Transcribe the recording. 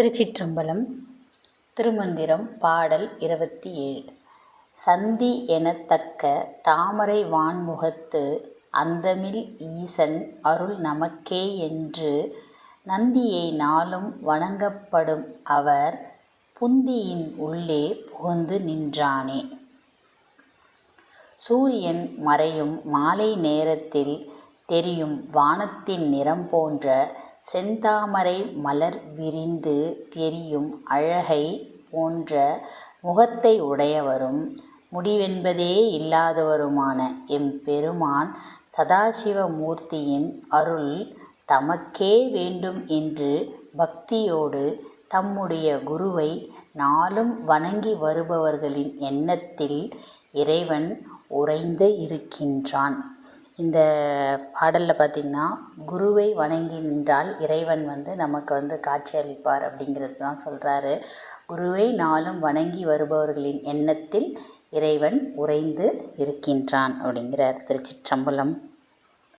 திருச்சிற்றம்பலம் திருமந்திரம் பாடல் இருபத்தி ஏழு சந்தி எனத்தக்க தாமரை வான்முகத்து அந்தமில் ஈசன் அருள் நமக்கே என்று நந்தியை நாளும் வணங்கப்படும் அவர் புந்தியின் உள்ளே புகுந்து நின்றானே. சூரியன் மறையும் மாலை நேரத்தில் தெரியும் வானத்தின் நிறம் போன்ற செந்தாமரை மலர் விரிந்து தெரியும் அழகை போன்ற முகத்தை உடையவரும் முடிவென்பதே இல்லாதவருமான எம்பெருமான் சதாசிவமூர்த்தியின் அருள் தமக்கே வேண்டும் என்று பக்தியோடு தம்முடைய குருவை நாளும் வணங்கி வருபவர்களின் எண்ணத்தில் இறைவன் உறைந்து இருக்கின்றான். இந்த பாடலில் பார்த்திங்கன்னா குருவை வணங்கி நின்றால் இறைவன் வந்து நமக்கு வந்து காட்சி அளிப்பார் அப்படிங்கிறது தான் சொல்கிறாரு குருவை நாளும் வணங்கி வருபவர்களின் எண்ணத்தில் இறைவன் உறைந்து இருக்கின்றான் அப்படிங்கிறார் திருச்சிற்றம்பலம்.